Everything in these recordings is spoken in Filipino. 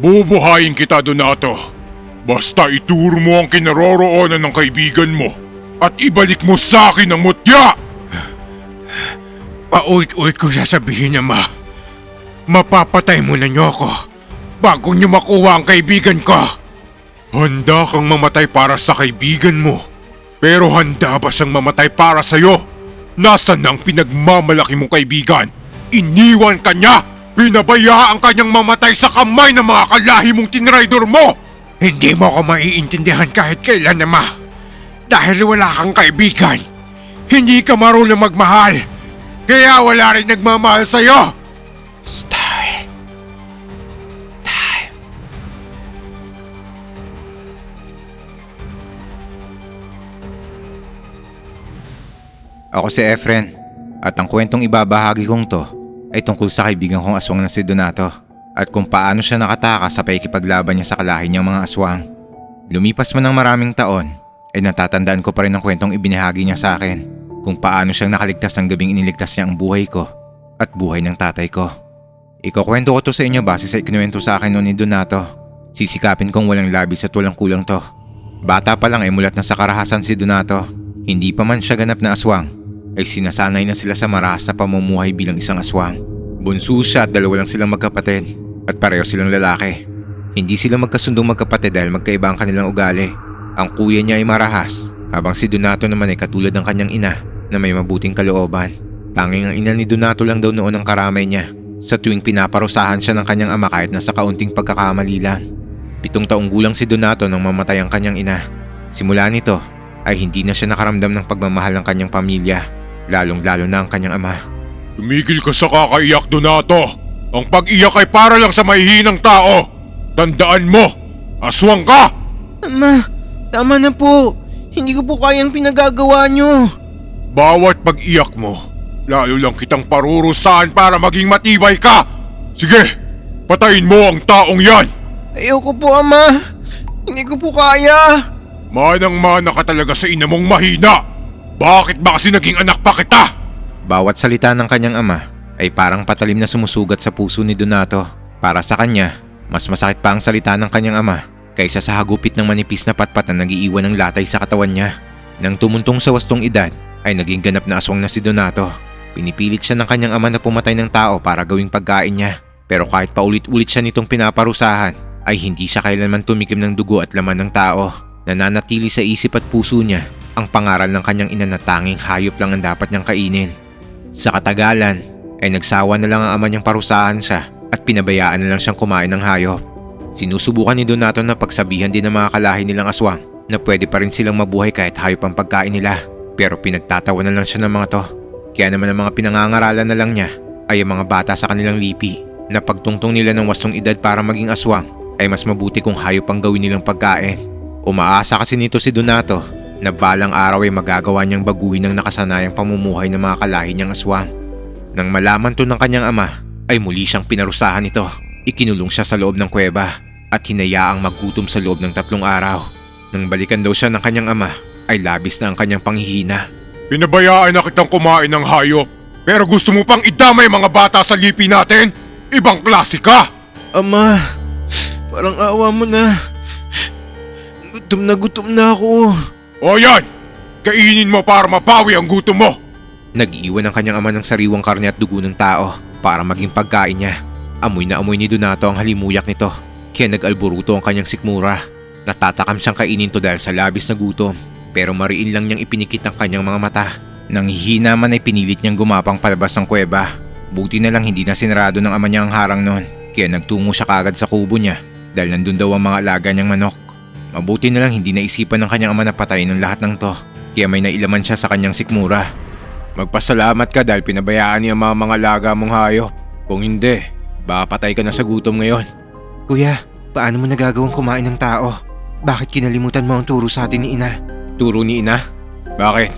Bubuhayin kita, Donato. Basta ituro mo ang kinaroroonan ng kaibigan mo at ibalik mo sa akin ang mutya! Paulit-ulit ko sasabihin niya, ma. Mapapatay mo na niyo ako bago niyo makuha ang kaibigan ko. Handa kang mamatay para sa kaibigan mo. Pero handa ba siyang mamatay para sa'yo? Nasaan ang pinagmamalaki mong kaibigan? Iniwan ka niya! Pinabayaan kanyang mamatay sa kamay ng mga kalahi mong tinraidor mo! Hindi mo ako maiintindihan kahit kailan, ma. Dahil wala kang kaibigan. Hindi ka marunong magmahal. Kaya wala rin nagmamahal sa'yo. Star. Time. Ako si Efren at ang kwentong ibabahagi kong to ay tungkol sa kaibigan kong aswang na si Donato at kung paano siya nakatakas sa paikipaglaban niya sa kalahi niyang mga aswang. Lumipas man ng maraming taon ay natatandaan ko pa rin ang kwentong ibinahagi niya sa akin kung paano siyang nakaligtas ng gabing iniligtas niya ang buhay ko at buhay ng tatay ko. Ikukwento ko to sa inyo base sa ikinuwento sa akin noon ni Donato. Sisikapin kong walang labis at walang kulang to. Bata pa lang ay mulat na sa karahasan si Donato. Hindi pa man siya ganap na aswang ay sinasanay na sila sa marahas na pamumuhay bilang isang aswang. Bunso siya at dalawa lang silang magkapatid at pareho silang lalaki. Hindi sila magkasundong magkapatid dahil magkaiba ang kanilang ugali. Ang kuya niya ay marahas habang si Donato naman ay katulad ng kanyang ina na may mabuting kalooban. Tanging ang ina ni Donato lang daw noon ang karamay niya sa tuwing pinaparusahan siya ng kanyang ama kahit nasa kaunting pagkakamali lang. Pitong taong gulang si Donato nang mamatay ang kanyang ina. Simula nito ay hindi na siya nakaramdam ng pagmamahal ng kanyang pamilya, lalong-lalo na ang kanyang ama. Tumigil ka sa kakaiyak, Donato! Ang pag-iyak ay para lang sa mahihinang tao! Tandaan mo! Aswang ka! Ama, tama na po. Hindi ko po kayang pinagagawa nyo. Bawat pag-iyak mo, lalo lang kitang parurusahan para maging matibay ka! Sige, patayin mo ang taong yan! Ayoko po, Ama. Hindi ko po kaya. Manang-mana ka talaga sa ina mong mahina! Bakit ba kasi naging anak pa kita? Bawat salita ng kanyang ama ay parang patalim na sumusugat sa puso ni Donato. Para sa kanya, mas masakit pa ang salita ng kanyang ama kaysa sa hagupit ng manipis na patpat na nagiiwan ng latay sa katawan niya. Nang tumuntong sa wastong edad, ay naging ganap na aswang na si Donato. Pinipilit siya ng kanyang ama na pumatay ng tao para gawing pagkain niya. Pero kahit paulit-ulit siya nitong pinaparusahan, ay hindi siya kailanman tumikim ng dugo at laman ng tao. Nananatili sa isip at puso niya ang pangaral ng kanyang ina na tanging hayop lang ang dapat niyang kainin. Sa katagalan, ay nagsawa na lang ang ama niyang parusahan siya at pinabayaan na lang siyang kumain ng hayop. Sinusubukan ni Donato na pagsabihan din ng mga kalahi nilang aswang na pwede pa rin silang mabuhay kahit hayop ang pagkain nila. Pero pinagtatawa na lang siya ng mga to. Kaya naman ang mga pinangangaralan na lang niya ay ang mga bata sa kanilang lipi na pagtungtong nila ng wastong edad para maging aswang ay mas mabuti kung hayop ang gawin nilang pagkain. Umaasa kasi nito si Donato na balang araw ay magagawa niyang baguhin ang nakasanayang pamumuhay ng mga kalahi niyang aswang. Nang malaman to ng kanyang ama, ay muli siyang pinarusahan ito. Ikinulong siya sa loob ng kuweba at hinayaang magutom sa loob ng tatlong araw. Nang balikan daw siya ng kanyang ama, ay labis na ang kanyang panghihina. Pinabayaan na kitang kumain ng hayop. Pero gusto mo pang idamay mga bata sa lipi natin? Ibang klase ka! Ama, parang awa mo na. Gutom na gutom na ako. O yan! Kainin mo para mapawi ang gutom mo! Nag-iwan ang kanyang ama ng sariwang karne at dugo ng tao para maging pagkain niya. Amoy na amoy ni Donato ang halimuyak nito, kaya nag-alburuto ang kanyang sikmura. Natatakam siyang kainin to dahil sa labis na gutom, pero mariin lang niyang ipinikit ang kanyang mga mata. Nang hihina man ay pinilit niyang gumapang palabas ng kuweba. Buti na lang hindi na sinarado ng ama niya ang harang noon, kaya nagtungo siya kagad sa kubo niya dahil nandun daw ang mga alaga niyang manok. Mabuti na lang hindi naisipan ng kanyang ama na patayin ng lahat ng to, kaya may nailaman siya sa kanyang sikmura. Magpasalamat ka dahil pinabayaan niya mga mga laga mong hayop. Kung hindi, baka patay ka na sa gutom ngayon. Kuya, paano mo nagagawang kumain ng tao? Bakit kinalimutan mo ang turo sa atin ni Ina? Turo ni Ina? Bakit?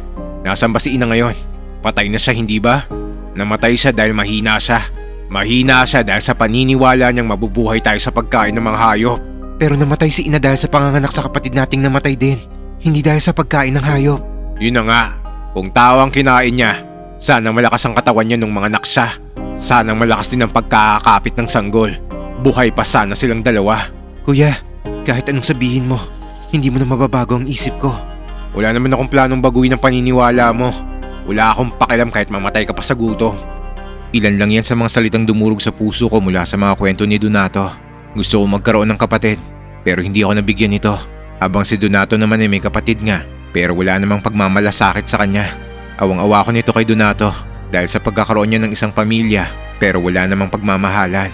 Nasaan ba si Ina ngayon? Patay na siya hindi ba? Namatay siya dahil mahina siya. Mahina siya dahil sa paniniwala niyang mabubuhay tayo sa pagkain ng mga hayop. Pero namatay si Ina dahil sa panganganak sa kapatid nating namatay din. Hindi dahil sa pagkain ng hayop. Yun na nga. Kung tao ang kinain niya, sana malakas ang katawan niya nung mga anak siya. Sana malakas din ang pagkakakapit ng sanggol. buhay pa sana silang dalawa. Kuya, kahit anong sabihin mo, hindi mo na mababago ang isip ko. Wala naman akong planong baguhin ang paniniwala mo. Wala akong pakialam kahit mamatay ka pa sa gutom. Ilan lang yan sa mga salitang dumurog sa puso ko mula sa mga kwento ni Donato. Gusto ko magkaroon ng kapatid, pero hindi ako nabigyan nito. Habang si Donato naman ay may kapatid nga, pero wala namang pagmamalasakit sa kanya. Awang-awa ko nito kay Donato dahil sa pagkakaroon niya ng isang pamilya, pero wala namang pagmamahalan.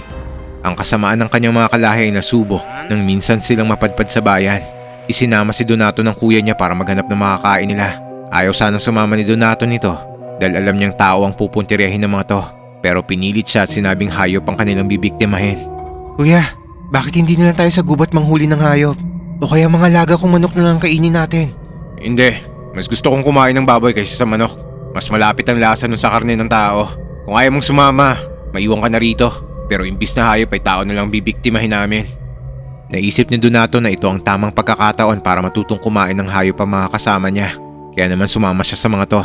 Ang kasamaan ng kanyang mga kalahi ay nasubok nang minsan silang mapadpad sa bayan. Isinama si Donato ng kuya niya para maghanap ng makakain nila. Ayaw sanang sumama ni Donato nito dahil alam niyang tao ang pupuntirehin ng mga to. Pero pinilit siya at sinabing hayop ang kanilang bibiktimahin. Kuya, bakit hindi na lang tayo sa gubat manghuli ng hayop? O kaya mga laga kong manok na lang kainin natin? Hindi, mas gusto kong kumain ng baboy kaysa sa manok. Mas malapit ang lasa nun sa karne ng tao. Kung ayaw mong sumama, maiwan ka na rito. Pero imbis na hayop ay tao na lang bibiktimahin namin. Naisip ni Donato na ito ang tamang pagkakataon para matutong kumain ng hayop ang mga kasama niya. Kaya naman sumama siya sa mga to.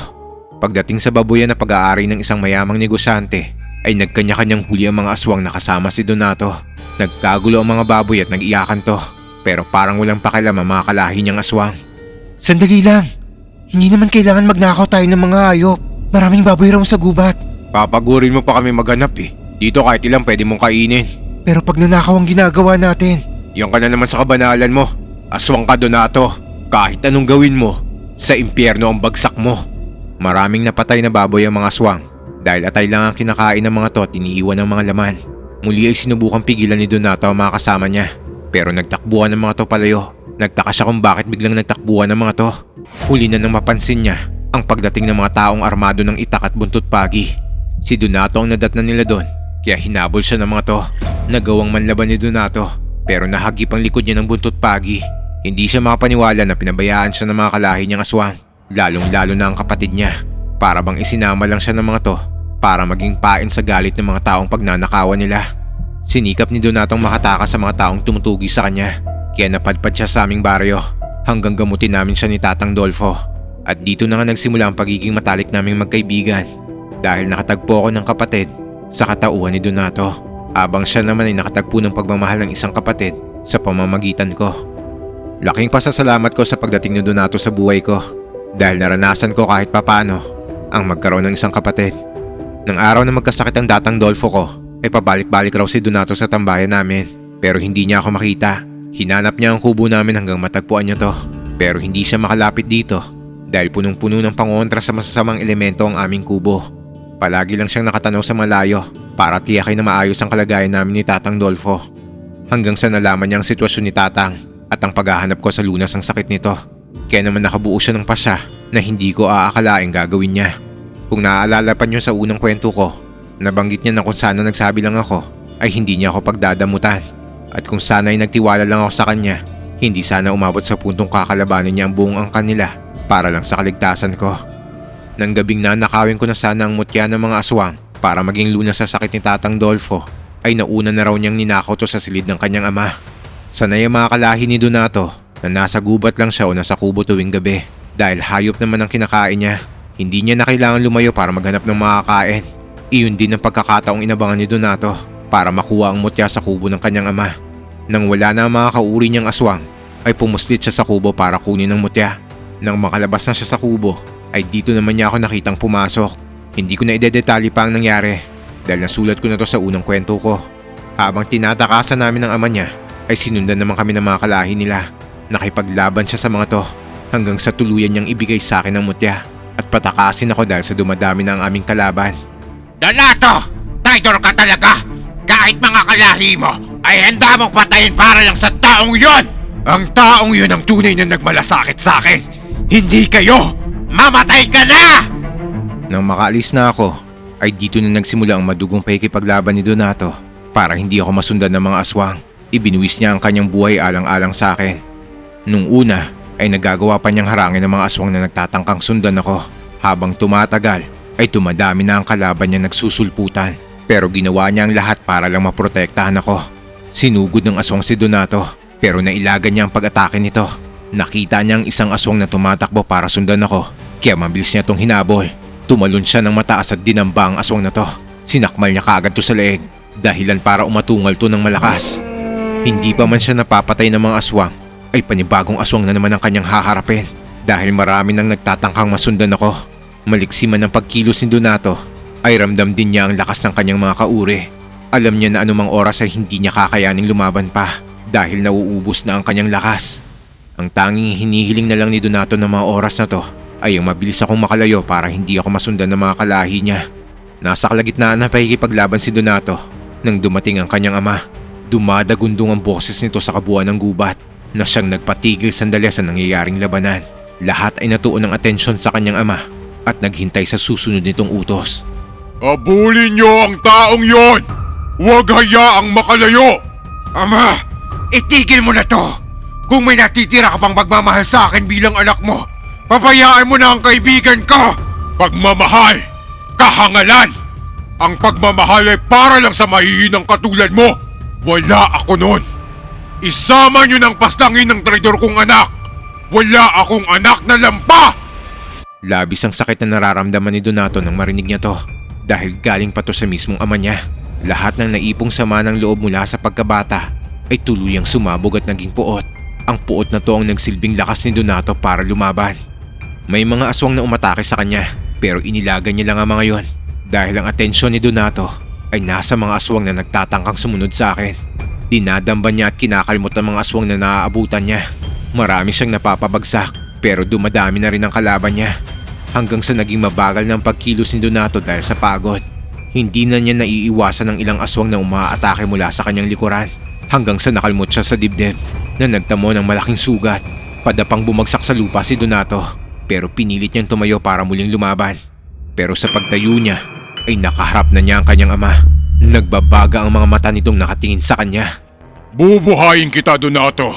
Pagdating sa babuyan na pag-aari ng isang mayamang negosyante, ay nagkanya-kanyang huli ang mga aswang na kasama si Donato. Nagkagulo ang mga baboy at nag-iyakan to. Pero parang walang pakialam ang mga kalahi niyang aswang. Sandali lang. Hindi naman kailangan magnakaw tayo ng mga hayop. Maraming baboy raw sa gubat. Papagurin mo pa kami maghanap eh. Dito kahit ilang pwede mong kainin. Pero pag nanakaw ang ginagawa natin, Yan ka na naman sa kabanalan mo. Aswang ka Donato. Kahit anong gawin mo, sa impyerno ang bagsak mo. Maraming napatay na baboy ang mga aswang dahil atay lang ang kinakain ng mga to at iniiwan ng mga laman. Muli ay sinubukang pigilan ni Donato ang mga kasama niya pero nagtakbuhan ng mga to palayo. Nagtaka siya kung bakit biglang nagtakbuhan ng mga to. Huli na nang mapansin niya ang pagdating ng mga taong armado ng itak at buntot pagi. Si Donato ang nadatnan nila doon kaya hinabol siya ng mga to. Nagawang manlaban ni Donato pero nahagip ang likod niya ng buntot pagi. Hindi siya makapaniwala na pinabayaan siya ng mga kalahi niyang aswang. Lalong lalo na ang kapatid niya. Para bang isinama lang siya ng mga to para maging pain sa galit ng mga taong pagnanakawan nila. Sinikap ni Donatong makatakas sa mga taong tumutugi sa kanya. Kaya napadpad siya sa aming baryo hanggang gamutin namin siya ni Tatang Dolfo. At dito na nga nagsimula ang pagiging matalik naming magkaibigan dahil nakatagpo ako ng kapatid sa katauhan ni Donato habang siya naman ay nakatagpo ng pagmamahal ng isang kapatid sa pamamagitan ko. Laking pasasalamat ko sa pagdating ni Donato sa buhay ko dahil naranasan ko kahit papano ang magkaroon ng isang kapatid. Nang araw na magkasakit ang datang Dolfo ko, ay pabalik-balik raw si Donato sa tambayan namin. Pero hindi niya ako makita. Hinanap niya ang kubo namin hanggang matagpuan niya to. Pero hindi siya makalapit dito dahil punong-puno ng pangontra sa masasamang elemento ang aming kubo. Palagi lang siyang nakatanaw sa malayo para tiyakin na maayos ang kalagayan namin ni Tatang Dolfo. Hanggang sa nalaman niya ang sitwasyon ni Tatang at ang paghahanap ko sa lunas ng sakit nito. Kaya naman nakabuo siya ng pasya na hindi ko aakalaing gagawin niya. Kung naaalala pa niyo sa unang kwento ko, nabanggit niya na kung sana nagsabi lang ako ay hindi niya ako pagdadamutan. At kung sana ay nagtiwala lang ako sa kanya, hindi sana umabot sa puntong kakalabanin niya ang buong angkan nila para lang sa kaligtasan ko. Nang gabing nanakawin ko na sana ang mutya ng mga aswang para maging lunas sa sakit ni Tatang Dolfo, ay nauna na raw niyang ninakaw to sa silid ng kanyang ama. Sanay ang mga kalahi ni Donato na nasa gubat lang siya o nasa kubo tuwing gabi dahil hayop naman ang kinakain niya. Hindi niya na kailangan lumayo para maghanap ng makakain. Iyon din ang pagkakataong inabangan ni Donato para makuha ang mutya sa kubo ng kanyang ama. Nang wala na ang mga kauri niyang aswang, ay pumuslit siya sa kubo para kunin ang mutya. Nang makalabas na siya sa kubo, ay dito naman niya ako nakitang pumasok. Hindi ko na idedetalye pa ang nangyari dahil nasulat ko na to sa unang kwento ko. Habang tinatakasan namin ng ama niya, ay sinundan naman kami ng mga kalahi nila. Nakipaglaban siya sa mga to hanggang sa tuluyan niyang ibigay sa akin ang mutya at patakasin ako dahil sa dumadami ang aming kalaban. Donato! Traitor ka talaga! Kahit mga kalahi mo ay handa mong patayin para lang sa taong yon! Ang taong yun ang tunay na nagmalasakit sa akin! Hindi kayo! Mamatay ka na! Nang makaalis na ako, ay dito na nagsimula ang madugong pakikipaglaban ni Donato para hindi ako masundan ng mga aswang. Ibinuwis niya ang kanyang buhay alang-alang sa akin. Nung una ay nagagawa pa niyang harangin ng mga aswang na nagtatangkang sundan ako. Habang tumatagal ay tumadami na ang kalaban niya nagsusulputan. Pero ginawa niya ang lahat para lang maprotektahan ako. Sinugod ng aswang si Donato pero nailagan niya ang pag-atake nito. Nakita niya ang isang aswang na tumatakbo para sundan ako kaya mabilis niya tong hinabol. Tumalon siya ng mataas at dinamba ang aswang na to. Sinakmal niya kaagad to sa leeg. Dahilan para umatungal to ng malakas. Hindi pa man siya napapatay ng mga aswang, ay panibagong aswang na naman ang kanyang haharapin. Dahil marami nang nagtatangkang masundan ako. Maliksi man ang pagkilos ni Donato, ay ramdam din niya ang lakas ng kanyang mga kauri. Alam niya na anumang oras ay hindi niya kakayaning lumaban pa dahil nauubos na ang kanyang lakas. Ang tanging hinihiling na lang ni Donato ng mga oras na to ay ang mabilis akong makalayo para hindi ako masundan ng mga kalahi niya. Nasa kalagitnaan na pakikipaglaban si Donato nang dumating ang kanyang ama. Dumadagundong ang boses nito sa kabuuan ng gubat na siyang nagpatigil sandali sa nangyayaring labanan. Lahat ay natuon ng atensyon sa kanyang ama at naghintay sa susunod nitong utos. Abulin niyo ang taong yon! Huwag hayaang makalayo! Ama, itigil mo na to! Kung may natitira ka pang pagmamahal sa akin bilang anak mo, papayaan mo na ang kaibigan ko! Pagmamahal! Kahangalan! Ang pagmamahal ay para lang sa mahihinang katulad mo! Wala ako noon! Isama niyo ng paslangin ng traidor kong anak! Wala akong anak na lampa! Labis ang sakit na nararamdaman ni Donato nang marinig niya to dahil galing pa to sa mismong ama niya. Lahat ng naipong sama ng loob mula sa pagkabata ay tuluyang sumabog at naging puot. Ang puot na to ang nagsilbing lakas ni Donato para lumaban. May mga aswang na umatake sa kanya pero inilagan niya lang ang mga yon dahil ang atensyon ni Donato ay nasa mga aswang na nagtatangkang sumunod sa akin. Dinadamba niya at kinakalmot ang mga aswang na naaabutan niya. Marami siyang napapabagsak pero dumadami na rin ang kalaban niya. Hanggang sa naging mabagal ng pagkilos ni Donato dahil sa pagod. Hindi na niya naiiwasan ng ilang aswang na umaatake mula sa kanyang likuran. Hanggang sa nakalmot siya sa dibdib na nagtamo ng malaking sugat. Padapang bumagsak sa lupa si Donato pero pinilit niyang tumayo para muling lumaban. Pero sa pagtayo niya ay nakaharap na niya ang kanyang ama. Nagbabaga ang mga mata nitong nakatingin sa kanya. Bubuhayin kita, Donato.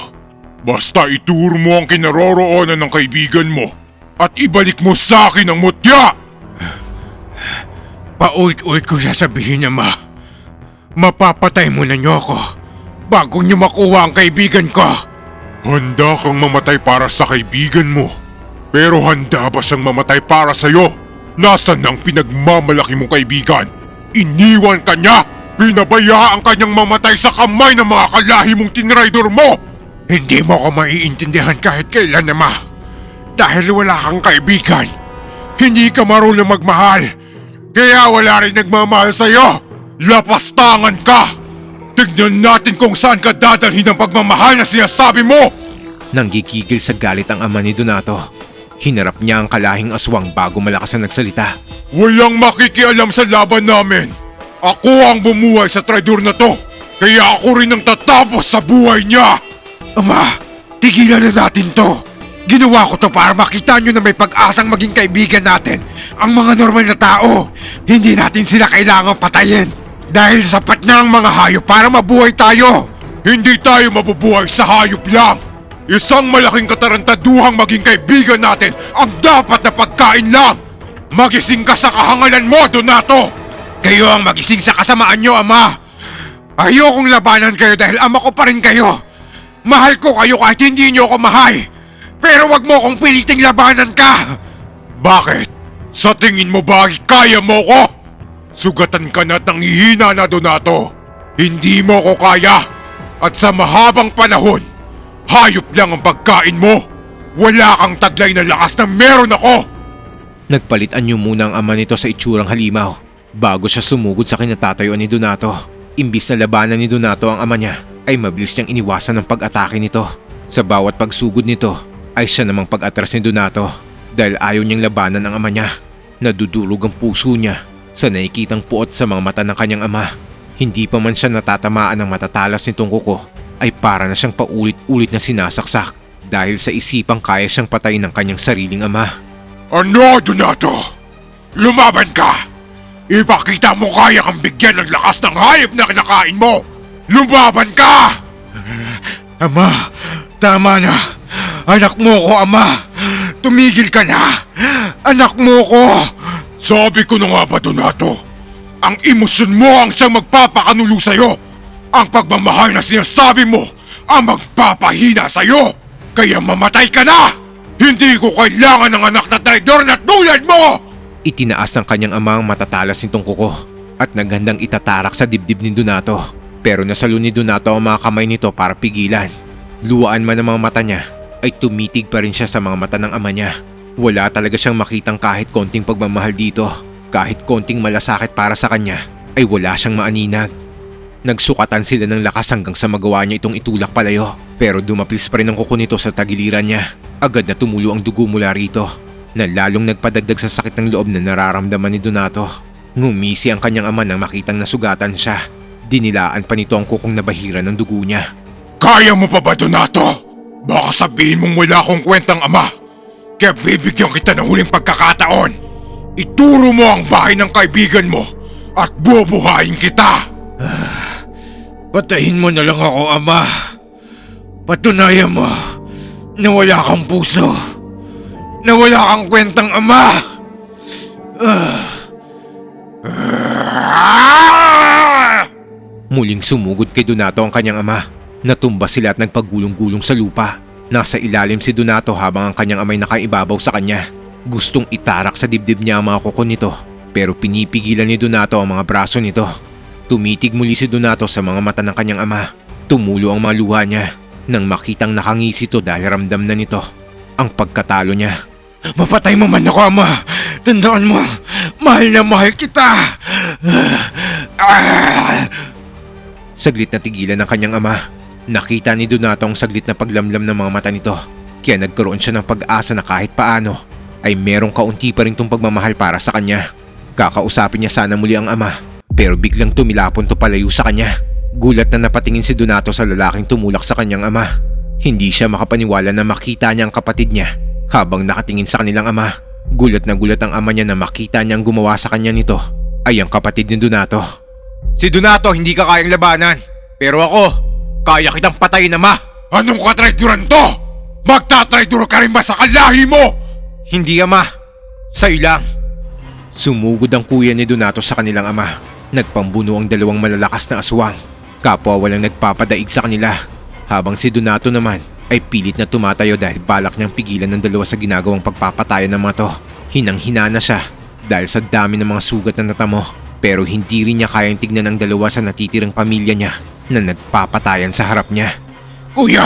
Basta ituro mo ang kinaroroonan ng kaibigan mo at ibalik mo sa akin ang mutya! Paulit-ulit ko sasabihin niya, ma. Mapapatay mo na niyo ako bago niyo makuha ang kaibigan ko. Handa kang mamatay para sa kaibigan mo. Pero handa ba siyang mamatay para sa'yo? Nasaan ang pinagmamalaki mong kaibigan? Iniwan ka niya! Pinabayaan ka niyang mamatay sa kamay ng mga kalahi mong tinraidor mo! Hindi mo ako maiintindihan kahit kailan, ama. Dahil wala kang kaibigan. Hindi ka marunong magmahal. Kaya wala rin nagmamahal sa'yo. Lapastangan ka! Tignan natin kung saan ka dadalhin ang pagmamahal na sinasabi mo! Nang gigigil sa galit ang ama ni Donato. Hinarap niya ang kalahing aswang bago malakas na nagsalita. Walang makikialam sa laban namin! Ako ang bumuhay sa traidor na to! Kaya ako rin ang tatapos sa buhay niya! Ama, tigilan na natin to. Ginawa ko to para makita nyo na may pag-asang maging kaibigan natin. Ang mga normal na tao, hindi natin sila kailangang patayin. Dahil sapat na ang mga hayop para mabuhay tayo. Hindi tayo mabubuhay sa hayop lang! Isang malaking katarantaduhang maging kaibigan natin ang dapat na pagkain lang! Magising ka sa kahangalan mo, Donato! Kayo ang magising sa kasamaan nyo, Ama. Ayokong labanan kayo dahil ama ko pa rin kayo. Mahal ko kayo kahit hindi nyo ako mahal. Pero wag mo akong piliting labanan ka. Bakit? Sa tingin mo ba ay kaya mo ko? Sugatan ka na at nanghihina na, Donato. Hindi mo ko kaya. At sa mahabang panahon, hayop lang ang pagkain mo. Wala kang taglay na lakas na meron ako. Nagpalitan niyo muna ang ama nito sa itsurang halimaw bago siya sumugod sa kinatatayuan ni Donato. Imbis na labanan ni Donato ang ama niya, ay mabilis niyang iniwasan ang pag-atake nito. Sa bawat pagsugod nito, ay siya namang pag-atras ni Donato dahil ayaw niyang labanan ang ama niya. Nadudurog ang puso niya sa nakikitang puot sa mga mata ng kanyang ama. Hindi pa man siya natatamaan ng matatalas nitong kuko, ay para na siyang paulit-ulit na sinasaksak dahil sa isipang kaya siyang patayin ng kanyang sariling ama. Ano, Donato? Lumaban ka! Ipakita mo kaya kang bigyan ng lakas ng hayop na kinakain mo! Lumaban ka! Ama, tama na. Anak mo ko, Ama. Tumigil ka na. Anak mo ko. Sabi ko na nga ba, Donato? Ang emosyon mo ang siyang magpapakanulo sa'yo! Ang pagmamahal na sinasabi mo ang magpapahina sa'yo! Kaya mamatay ka na! Hindi ko kailangan ng anak na traidor na tulad mo! Itinaas ng kanyang ama ang matatalas nitong kuko. at naghandang itatarak sa dibdib ni Donato. Pero nasalo ni Donato ang mga kamay nito para pigilan. Luwaan man ang mga mata niya ay tumitig pa rin siya sa mga mata ng ama niya. Wala talaga siyang makitang kahit konting pagmamahal dito. Kahit konting malasakit para sa kanya ay wala siyang maaninag. Nagsukatan sila ng lakas hanggang sa magawa niya itong itulak palayo. Pero dumaplis pa rin ang kuko nito sa tagiliran niya. Agad na tumulo ang dugo mula rito na lalong nagpadagdag sa sakit ng loob na nararamdaman ni Donato. Ngumisi ang kanyang ama nang makitang nasugatan siya. Dinilaan pa nito ang kukong nabahira ng dugo niya. Kaya mo pa ba, Donato? Baka sabihin mong wala akong kwentang ama. Kaya bibigyan kita ng huling pagkakataon. Ituro mo ang bahay ng kaibigan mo at bubuhayin kita. Patayin mo na lang ako, Ama. Patunayan mo na wala kang puso. Na wala kang kwentang ama. Muling sumugod kay Donato ang kanyang ama. Natumba sila at nagpagulong-gulong sa lupa. Nasa ilalim si Donato habang ang kanyang amay nakaibabaw sa kanya. Gustong itarak sa dibdib niya ang mga kuko nito pero pinipigilan ni Donato ang mga braso nito. Tumitig muli si Donato sa mga mata ng kanyang ama. Tumulo ang mga luha niya nang makitang nakangisi ito dahil ramdam na nito ang pagkatalo niya. Mapatay mo man ako, Ama. Tandaan mo, mahal na mahal kita. Saglit na tigilan ng kanyang ama. Nakita ni Donato ang saglit na paglamlam ng mga mata nito. Kaya nagkaroon siya ng pag-asa na kahit paano ay merong kaunti pa rin tong pagmamahal para sa kanya. Kakausapin niya sana muli ang ama pero biglang tumilapon to palayo sa kanya. Gulat na napatingin si Donato sa lalaking tumulak sa kanyang ama. Hindi siya makapaniwala na makita niya ang kapatid niya habang nakatingin sa kanilang ama. Gulat na gulat ang ama niya na makita niyang gumawa sa kanya nito ay ang kapatid ni Donato. Si Donato hindi ka kayang labanan. Pero ako, kaya kitang patayin, Ama. Anong katraiduran to? Magtatraidor ka rin ba sa kalahi mo? Hindi, Ama. Sa'yo lang. Sumugod ang kuya ni Donato sa kanilang ama. Nagpambuno ang dalawang malalakas na aswang. Kapwa walang nagpapadaig sa kanila. Habang si Donato naman ay pilit na tumatayo dahil balak niyang pigilan ng dalawa sa ginagawang pagpapatayan ng mga to. Hinang-hina na siya dahil sa dami ng mga sugat na natamo. Pero hindi rin niya kayang tignan ang dalawa sa natitirang pamilya niya na nagpapatayan sa harap niya. Kuya,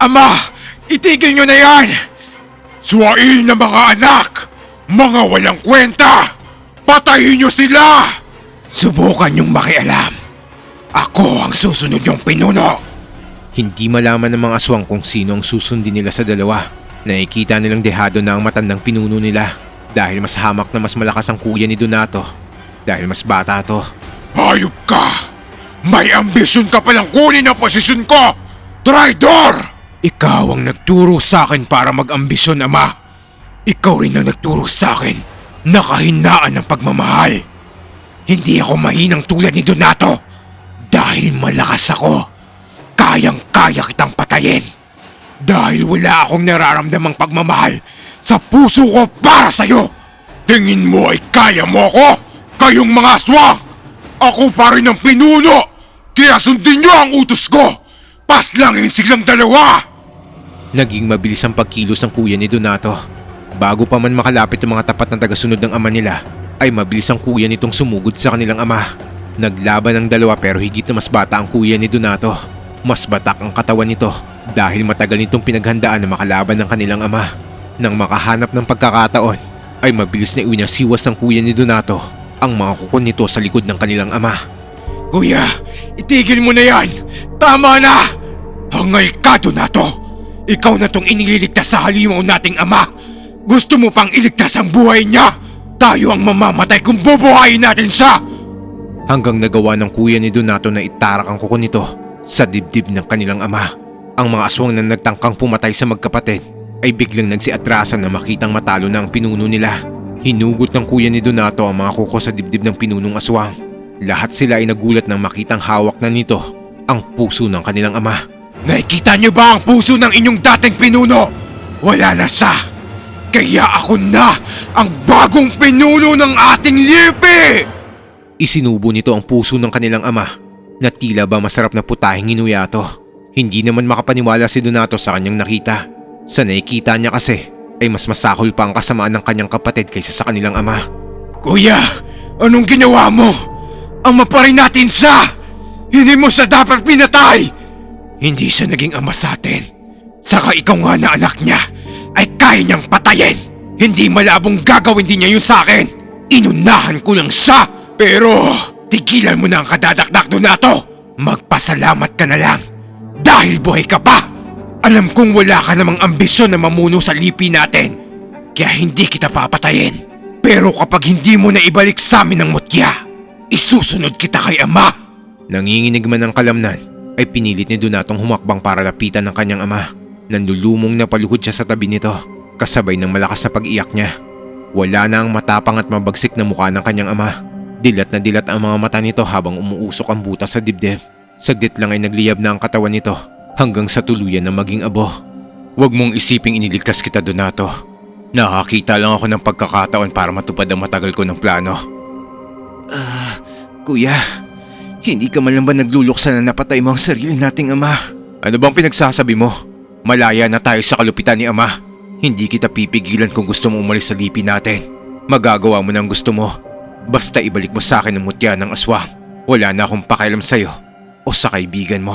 Ama, itigil nyo na yan. Suwail na mga anak! Mga walang kwenta! Patayin niyo sila! Subukan nyong makialam. Ako ang susunod yung pinuno. Hindi malaman ng mga aswang kung sino ang susundin nila sa dalawa. Nakikita nilang dehado na ang matandang pinuno nila dahil mas hamak na mas malakas ang kuya ni Donato dahil mas bata to. Hayop ka! May ambisyon ka palang kunin ang posisyon ko! Traidor! Ikaw ang nagturo sa akin para mag-ambisyon, Ama. Ikaw rin ang nagturo sa akin na kahinaan ng pagmamahal. Hindi ako mahinang tulad ni Donato dahil malakas ako. Kayang-kaya kitang patayin. Dahil wala akong nararamdamang pagmamahal sa puso ko para sa'yo. Tingin mo ay kaya mo ako? Kayong mga aswang! Ako pa rin ang pinuno! Kaya sundin niyo ang utos ko! Paslangin silang dalawa! Naging mabilis ang pagkilos ng kuya ni Donato. Bago pa man makalapit ang mga tapat na tagasunod ng ama nila, ay mabilis ang kuya nitong sumugod sa kanilang ama. Naglaban ang dalawa pero higit na mas bata ang kuya ni Donato. Mas batak ang katawan nito dahil matagal nitong pinaghandaan na makalaban ng kanilang ama. Nang makahanap ng pagkakataon, ay mabilis na iwinasiwas ng kuya ni Donato ang mga kukon nito sa likod ng kanilang ama. Kuya, itigil mo na yan! Tama na! Hangal ka, Donato! Ikaw na tong iniligtas sa halimaw nating ama! Gusto mo pang iligtas ang buhay niya? Tayo ang mamamatay kung bubuhayin natin siya! hanggang nagawa ng kuya ni Donato na itarak ang kuko nito sa dibdib ng kanilang ama. Ang mga aswang na nagtangkang pumatay sa magkapatid ay biglang nagsiatrasan na makitang matalo na ang pinuno nila. Hinugot ng kuya ni Donato ang mga kuko sa dibdib ng pinunong aswang. Lahat sila ay nagulat nang makitang hawak na nito ang puso ng kanilang ama. Nakikita niyo ba ang puso ng inyong dating pinuno? Wala na siya! Kaya ako na ang bagong pinuno ng ating lipi! Isinubo nito ang puso ng kanilang ama na tila ba masarap na putahing inuyato. Hindi naman makapaniwala si Donato sa kanyang nakita. Sa nakikita niya kasi ay mas masakol pa ang kasamaan ng kanyang kapatid kaysa sa kanilang ama. Kuya, anong ginawa mo? Ama pa rin natin siya! Hindi mo siya dapat pinatay! Hindi siya naging ama sa atin. Saka ikaw nga na anak niya ay kaya niyang patayin. Hindi malabong gagawin din niya yun sa akin. Inunahan ko lang siya. Pero tigilan mo na ang kadadakdak Donato. Magpasalamat ka na lang. Dahil buhay ka pa. Alam kong wala ka namang ambisyon na mamuno sa lipi natin. Kaya hindi kita papatayin. Pero kapag hindi mo na ibalik sa amin ang mutya, isusunod kita kay ama. Nanginginig man ng kalamnan ay pinilit ni Donatong humakbang para lapitan ng kanyang ama. Nandulumong na paluhod siya sa tabi nito kasabay ng malakas na pag-iyak niya. Wala na ang matapang at mabagsik na mukha ng kanyang ama. Dilat na dilat ang mga mata nito habang umuusok ang butas sa dibdib. Saglit lang ay nagliyab na ang katawan nito hanggang sa tuluyan na maging abo. Huwag mong isiping iniligtas kita Donato. Nakakita lang ako ng pagkakataon para matupad ang matagal ko ng plano. Kuya, hindi ka man lang ba nagluluksa na napatay mo ang sarili nating ama? Ano bang pinagsasabi mo? Malaya na tayo sa kalupitan ni Ama. Hindi kita pipigilan kung gusto mo umalis sa lipi natin. Magagawa mo ng gusto mo. Basta ibalik mo sa akin ang mutya ng aswang. Wala na akong pakialam sa'yo o sa kaibigan mo.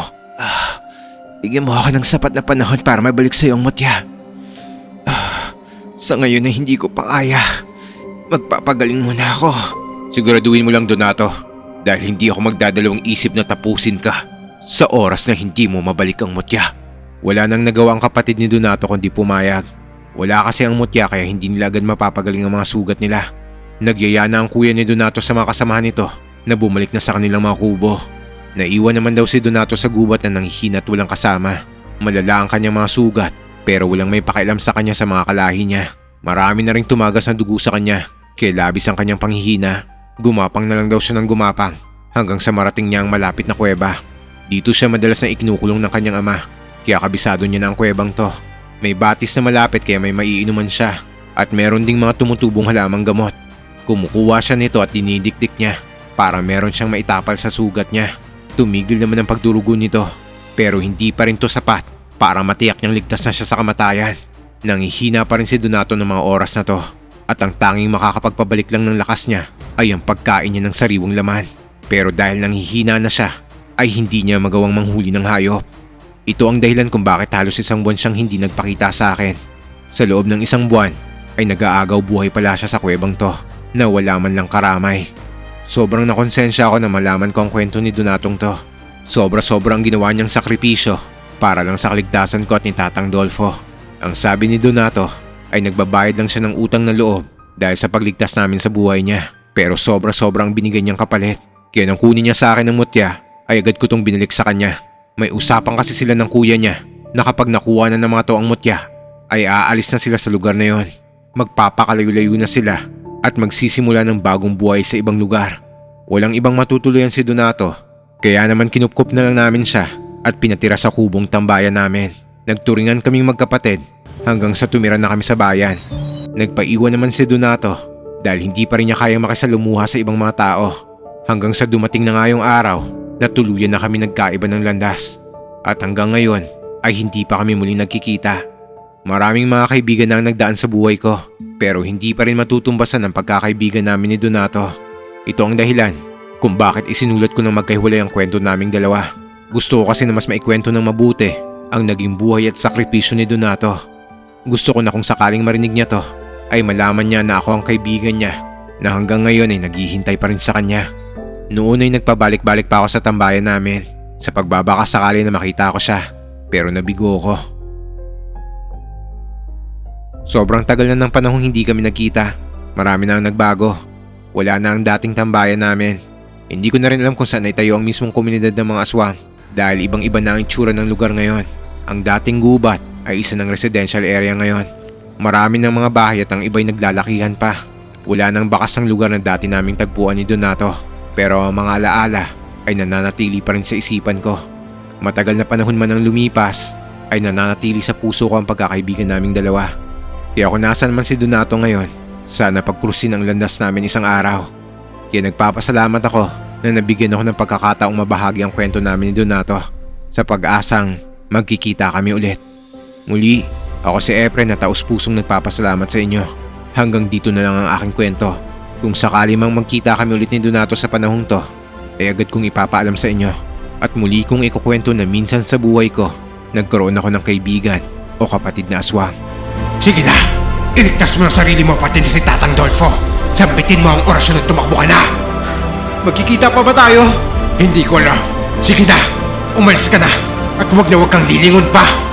Bigyan mo ako ng sapat na panahon para mabalik sa ang mutya. Ah, sa ngayon na hindi ko pa kaya. Magpapagaling muna ako. Siguraduhin mo lang Donato dahil hindi ako magdadalawang isip na tapusin ka sa oras na hindi mo mabalik ang mutya. Wala nang nagawa ang kapatid ni Donato kundi pumayag. Wala kasi ang mutya kaya hindi nila agad mapapagaling ang mga sugat nila. Nagyaya na ang kuya ni Donato sa mga kasamahan nito na bumalik na sa kanilang mga kubo. Naiwan naman daw si Donato sa gubat na nanghihina at walang kasama. Malala ang kanyang mga sugat pero walang may pakialam sa kanya sa mga kalahi niya. Marami na rin tumagas ng dugo sa kanya kaya labis ang kanyang panghihina. Gumapang na lang daw siya ng gumapang hanggang sa marating niya ang malapit na kuweba. Dito siya madalas na ikinukulong ng kanyang ama kaya kabisado niya na ang kuwebang to. May batis na malapit kaya may maiinuman siya at meron ding mga tumutubong halamang gamot. Kumukuha siya nito at dinidikdik niya para meron siyang maitapal sa sugat niya. Tumigil naman ang pagdurugo nito pero hindi pa rin to sapat para matiyak niyang ligtas na siya sa kamatayan. Nangihina pa rin si Donato ng mga oras na to at ang tanging makakapagpabalik lang ng lakas niya ay ang pagkain niya ng sariwang laman. Pero dahil nanghihina na siya ay hindi niya magawang manghuli ng hayop. Ito ang dahilan kung bakit halos isang buwan siyang hindi nagpakita sa akin. Sa loob ng isang buwan ay nag-aagaw buhay pala siya sa kuwebang to na wala man lang karamay. Sobrang nakonsensya ako na malaman ko ang kwento ni Donatong to. Sobra-sobrang ginawa niyang sakripisyo para lang sa kaligtasan ko at ni Tatang Dolfo. Ang sabi ni Donato ay nagbabayad lang siya ng utang na loob dahil sa pagligtas namin sa buhay niya. Pero sobra-sobrang binigay niyang kapalit. Kaya nang kunin niya sa akin ng mutya ay agad ko tong binalik sa kanya. May usapan kasi sila ng kuya niya na kapag nakuha na ng mga to ang mutya ay aalis na sila sa lugar na yon. Magpapakalayo-layo na sila at magsisimula ng bagong buhay sa ibang lugar. Walang ibang matutuluyan si Donato kaya naman kinupkup na lang namin siya at pinatira sa kubong tambayan namin. Nagturingan kaming magkapatid hanggang sa tumira na kami sa bayan. Nagpaiwan naman si Donato dahil hindi pa rin niya kayang makisalumuha sa ibang mga tao. Hanggang sa dumating na nga yung araw na tuluyan na kami nagkaiba ng landas. At hanggang ngayon ay hindi pa kami muling nagkikita. Maraming mga kaibigan na ang nagdaan sa buhay ko pero hindi pa rin matutumbasan ang pagkakaibigan namin ni Donato. Ito ang dahilan kung bakit isinulat ko ng magkahiwalay ang kwento naming dalawa. Gusto ko kasi na mas maikwento ng mabuti ang naging buhay at sakripisyo ni Donato. Gusto ko na kung sakaling marinig niya to ay malaman niya na ako ang kaibigan niya na hanggang ngayon ay naghihintay pa rin sa kanya. Noon ay nagpabalik-balik pa ako sa tambayan namin sa pagbabaka sakali na makita ko siya pero nabigo ko. Sobrang tagal na ng panahong hindi kami nagkita. Marami na ang nagbago. Wala na ang dating tambayan namin. Hindi ko na rin alam kung saan ay tayo ang mismong komunidad ng mga aswang dahil ibang-iba na ang itsura ng lugar ngayon. Ang dating gubat ay isa ng residential area ngayon. Marami ng mga bahay at ang iba'y naglalakihan pa. Wala nang bakas ang lugar na dati naming tagpuan ni Donato pero ang mga alaala ay nananatili pa rin sa isipan ko. Matagal na panahon man ang lumipas ay nananatili sa puso ko ang pagkakaibigan naming dalawa. Kaya kung nasan man si Donato ngayon, sana pagkrusin ang landas namin isang araw. Kaya nagpapasalamat ako na nabigyan ako ng pagkakataong mabahagi ang kwento namin ni Donato sa pag-asang magkikita kami ulit. Muli, ako si Efren na taus pusong nagpapasalamat sa inyo. Hanggang dito na lang ang aking kwento. Kung sakali mang magkita kami ulit ni Donato sa panahong to, ay agad kong ipapaalam sa inyo. At muli kong ikukwento na minsan sa buhay ko, nagkaroon ako ng kaibigan o kapatid na aswang. Sige na! Iligtas mo ang sarili mo pati si Tatang Dolfo. Sambitin mo ang orasyon at tumakbo ka na! Magkikita pa ba tayo? Hindi ko alam. Sige na! Umalis ka na! At huwag na huwag kang lilingon pa!